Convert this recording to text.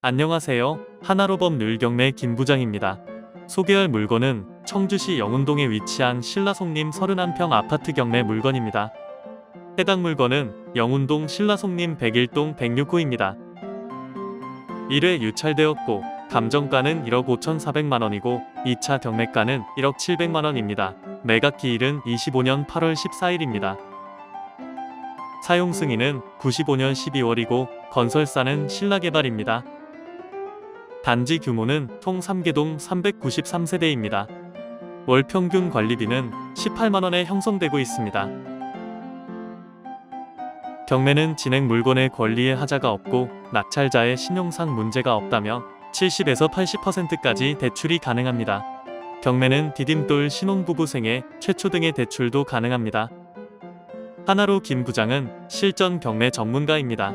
안녕하세요. 하나로법 늘경매 김부장입니다. 소개할 물건은 청주시 영운동에 위치한 신라송림 31평 아파트 경매 물건입니다. 해당 물건은 영운동 신라송림 101동 106호입니다. 1회 유찰되었고 감정가는 1억 5,400만 원이고 2차 경매가는 1억 700만 원입니다. 매각 기일은 25년 8월 14일입니다. 사용 승인은 95년 12월이고 건설사는 신라개발입니다. 단지 규모는 통 3개동 393세대입니다. 월 평균 관리비는 18만원에 형성되고 있습니다. 경매는 진행 물건의 권리에 하자가 없고 낙찰자의 신용상 문제가 없다며 70에서 80%까지 대출이 가능합니다. 경매는 디딤돌 신혼부부 생애 최초 등의 대출도 가능합니다. 하나로 김 부장은 실전 경매 전문가입니다.